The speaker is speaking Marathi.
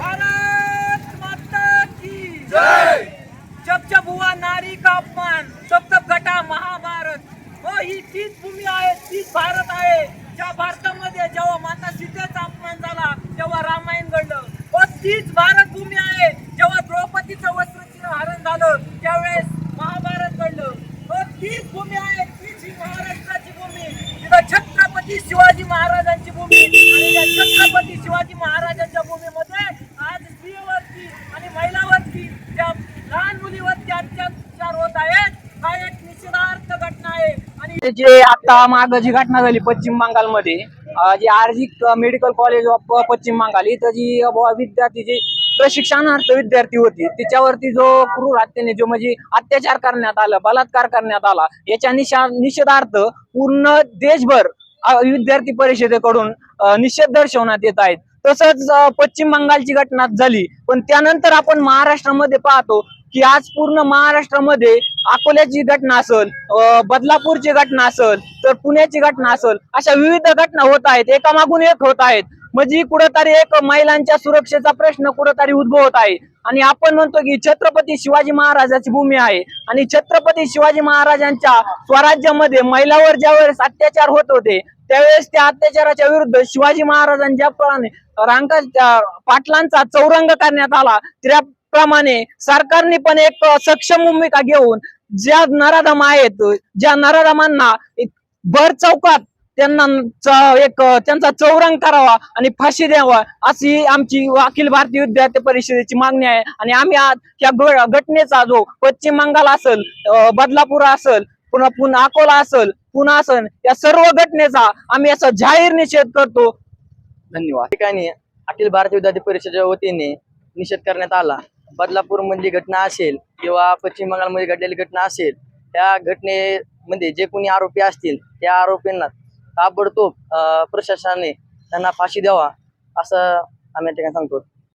भारत माता की जब जब हुआ नारी का अपमान तब तब घटा महाभारत। हो ही तीच भूमी आहे तीच भारत आहे ज्या भारतामध्ये जेव्हा माता सीतेचा अपमान झाला तेव्हा रामायण घडलं. हो तीच भारत भूमी आहे जेव्हा द्रौपदीचं वस्त्रचिन्ह हरण झालं त्यावेळेस महाभारत घडलं. हो तीच भूमी आहे तीच ही महाराष्ट्राची भूमी तिथं छत्रपती शिवाजी महाराजांची भूमी आणि त्या छत्रपती शिवाजी महाराजांच्या भूमीमध्ये आज स्त्रियवरती आणि महिलावरती ज्या लहान मुलीवरती अत्याचार होत आहेत हा एक निषेधार्थ घटना आहे आणि जे आता माग जी घटना झाली पश्चिम बंगालमध्ये मध्ये जी आर्जिक medical college of Paschim Bangal इथं जी विद्यार्थी जी प्रशिक्षणार्थ विद्यार्थी होती तिच्यावरती जो क्रूर हत्येने जो म्हणजे अत्याचार करण्यात आला बलात्कार करण्यात आला याच्या निशा निषेधार्थ पूर्ण देशभर विद्यार्थी परिषदेकडून निषेध दर्शवण्यात येत आहेत. तसंच पश्चिम बंगालची घटना झाली. पण त्यानंतर आपण महाराष्ट्रामध्ये पाहतो की आज पूर्ण महाराष्ट्रामध्ये अकोल्याची घटना असेल अं, बदलापूरची घटना असेल तर पुण्याची घटना असेल अशा विविध घटना होत आहेत एकामागून एक होत आहेत. म्हणजे कुठेतरी एक महिलांच्या सुरक्षेचा प्रश्न कुठेतरी उद्भवत आहे. आणि आपण म्हणतो की छत्रपती शिवाजी महाराजाची भूमी आहे. आणि छत्रपती शिवाजी महाराजांच्या स्वराज्यामध्ये महिलावर ज्यावेळेस अत्याचार होत होते त्यावेळेस त्या अत्याचाराच्या विरुद्ध शिवाजी महाराजांच्या प्रमाणे रांका पाटलांचा चौरंग करण्यात आला त्याप्रमाणे सरकारने पण एक सक्षम भूमिका घेऊन ज्या नराधम आहेत ज्या नराधमांना भर चौकात त्यांना एक त्यांचा चौरंग करावा आणि फाशी द्यावा अशी आमची अखिल भारतीय विद्यार्थी परिषदेची मागणी आहे. आणि आम्ही आज या घटनेचा जो पश्चिम बंगाल असेल बदलापूर असेल पुन्हा पुन्हा अकोला असेल पुन्हा असेल या सर्व घटनेचा आम्ही याचा जाहीर निषेध करतो. धन्यवाद. ठिकाणी अखिल भारतीय विद्यार्थी परिषदेच्या वतीने निषेध करण्यात आला. बदलापूर मधली घटना असेल किंवा पश्चिम बंगालमध्ये घडलेली घटना असेल त्या घटनेमध्ये जे कोणी आरोपी असतील त्या आरोपींना ताबडतोब प्रशासनाने त्यांना फाशी द्यावा असं आम्ही या ठिकाणी सांगतो.